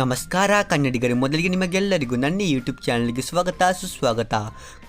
ನಮಸ್ಕಾರ ಕನ್ನಡಿಗರೇ, ಮೊದಲಿಗೆ ನಿಮಗೆಲ್ಲರಿಗೂ ನನ್ನ ಯೂಟ್ಯೂಬ್ ಚಾನಲ್ಗೆ ಸ್ವಾಗತ, ಸುಸ್ವಾಗತ.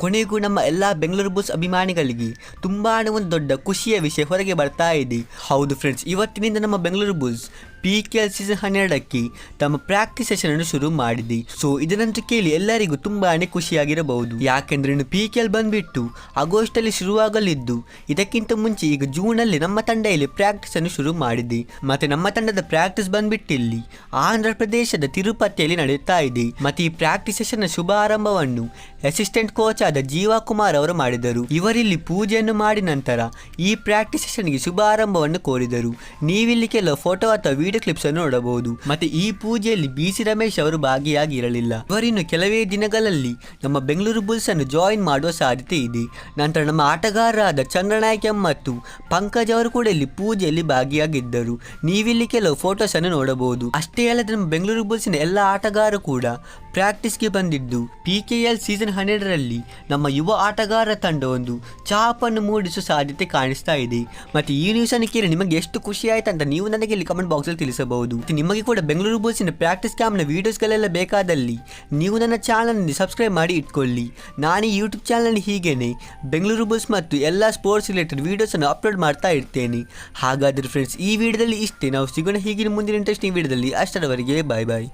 ಕೊನೆಗೂ ನಮ್ಮ ಎಲ್ಲ ಬೆಂಗಳೂರು ಬುಲ್ಸ್ ಅಭಿಮಾನಿಗಳಿಗೆ ತುಂಬಾ ಒಂದು ದೊಡ್ಡ ಖುಷಿಯ ವಿಷಯ ಹೊರಗೆ ಬರ್ತಾ ಇದೆ. ಹೌದು ಫ್ರೆಂಡ್ಸ್ ಇವತ್ತಿನಿಂದ ನಮ್ಮ Bengaluru Bulls P K L season ಹನ್ನೆರಡಕ್ಕೆ ತಮ್ಮ ಪ್ರಾಕ್ಟೀಸ್ ಸೆಷನ್ ಅನ್ನು ಶುರು ಮಾಡಿದೆ ಸೊ ಇದನ್ನಂತೂ ಕೇಳಿ ಎಲ್ಲರಿಗೂ ತುಂಬಾನೇ ಖುಷಿಯಾಗಿರಬಹುದು. ಯಾಕೆಂದ್ರೆ ಇನ್ನು ಪಿ ಕೆ ಬಂದ್ಬಿಟ್ಟು ಆಗಸ್ಟ್ ಅಲ್ಲಿ ಶುರುವಾಗಲಿದ್ದು, ಇದಕ್ಕಿಂತ ಮುಂಚೆ ಈಗ ಜೂನ್ ಅಲ್ಲಿ ನಮ್ಮ ತಂಡ ಇಲ್ಲಿ ಪ್ರಾಕ್ಟೀಸ್ ಅನ್ನು ಶುರು ಮಾಡಿದೆ ಮತ್ತೆ ನಮ್ಮ ತಂಡದ ಪ್ರಾಕ್ಟೀಸ್ ಬಂದ್ಬಿಟ್ಟು ಇಲ್ಲಿ ಆಂಧ್ರ ಪ್ರದೇಶದ ತಿರುಪತಿಯಲ್ಲಿ ನಡೆಯುತ್ತಾ ಇದೆ. ಮತ್ತೆ ಈ ಪ್ರಾಕ್ಟೀಸ್ ಸೆಷನ್ ಶುಭಾರಂಭವನ್ನು ಅಸಿಸ್ಟೆಂಟ್ ಕೋಚ್ ಆದ ಜೀವಾ ಕುಮಾರ್ ಅವರು ಮಾಡಿದರು. ಇವರಿಲ್ಲಿ ಪೂಜೆಯನ್ನು ಮಾಡಿ ನಂತರ ಈ ಪ್ರಾಕ್ಟೀಸ್ ಸೆಷನ್ಗೆ ಶುಭಾರಂಭವನ್ನು ಕೋರಿದರು. ನೀವಿಲ್ಲಿ ಕೆಲವು ಫೋಟೋ ಅಥವಾ ವಿಡಿಯೋ ಕ್ಲಿಪ್ಸ್ ಅನ್ನು ನೋಡಬಹುದು. ಮತ್ತೆ ಈ ಪೂಜೆಯಲ್ಲಿ ಬಿ ಸಿ ರಮೇಶ್ ಅವರು ಭಾಗಿಯಾಗಿರಲಿಲ್ಲ. ಅವರಿನ್ನು ಕೆಲವೇ ದಿನಗಳಲ್ಲಿ ನಮ್ಮ ಬೆಂಗಳೂರು ಬುಲ್ಸ್ ಅನ್ನು ಜಾಯಿನ್ ಮಾಡುವ ಸಾಧ್ಯತೆ ಇದೆ. ನಂತರ ನಮ್ಮ ಆಟಗಾರರಾದ ಚಂದ್ರನಾಯ್ಕ ಮತ್ತು ಪಂಕಜ್ ಅವರು ಕೂಡ ಇಲ್ಲಿ ಪೂಜೆಯಲ್ಲಿ ಭಾಗಿಯಾಗಿದ್ದರು. ನೀವಿಲ್ಲಿ ಕೆಲವು ಫೋಟೋಸ್ ಅನ್ನು ನೋಡಬಹುದು. ಅಷ್ಟೇ ಅಲ್ಲದೆ ನಮ್ಮ ಬೆಂಗಳೂರು ಬುಲ್ಸಿನ ಎಲ್ಲ ಆಟಗಾರರು ಕೂಡ ಪ್ರಾಕ್ಟೀಸ್ಗೆ ಬಂದಿದ್ದು. ಪಿ ಕೆ ಎಲ್ ಸೀಸನ್ ಹನ್ನೆರಡರಲ್ಲಿ ನಮ್ಮ ಯುವ ಆಟಗಾರ ತಂಡವೊಂದು ಚಾಪನ್ನು ಮೂಡಿಸುವ ಸಾಧ್ಯತೆ ಕಾಣಿಸ್ತಾ ಇದೆ. ಮತ್ತೆ ಈ ನ್ಯೂಸ್ ಅನ್ನು ಕೇಳಿ ನಿಮಗೆ ಎಷ್ಟು ಖುಷಿ ಆಯ್ತು ಅಂತ ನೀವು ನನಗೆ ಇಲ್ಲಿ ಕಮೆಂಟ್ ಬಾಕ್ಸ್ ಅಲ್ಲಿ ತಿಳಿಸಬಹುದು. ನಿಮಗೆ ಕೂಡ ಬೆಂಗಳೂರು ಬುಲ್ಸಿನ ಪ್ರಾಕ್ಟೀಸ್ ಕ್ಯಾಂಪ್ನ ವಿಡಿಯೋಸ್ಗಳೆಲ್ಲ ಬೇಕಾದಲ್ಲಿ ನೀವು ನನ್ನ ಚಾನಲ್ ಸಬ್ಸ್ಕ್ರೈಬ್ ಮಾಡಿ ಇಟ್ಕೊಳ್ಳಿ. ನಾನು ಈ ಯೂಟ್ಯೂಬ್ ಚಾನಲ್ ಹೀಗೇನೆ ಬೆಂಗಳೂರು ಬೋಲ್ಸ್ ಮತ್ತು ಎಲ್ಲ ಸ್ಪೋರ್ಟ್ಸ್ ರಿಲೇಟೆಡ್ ವಿಡಿಯೋಸ್ ಅನ್ನು ಅಪ್ಲೋಡ್ ಮಾಡ್ತಾ ಇರ್ತೇನೆ. ಹಾಗಾದ್ರೆ ಫ್ರೆಂಡ್ಸ್ ಈ ವಿಡಿಯೋದಲ್ಲಿ ಇಷ್ಟೇ. ನಾವು ಸಿಗೋಣ ಹೀಗಿನ ಮುಂದಿನ ಇಂಟ್ರೆಸ್ಟಿಂಗ್ ವಿಡಿಯೋದಲ್ಲಿ ಅಷ್ಟರವರೆಗೆ ಬಾಯ್ ಬಾಯ್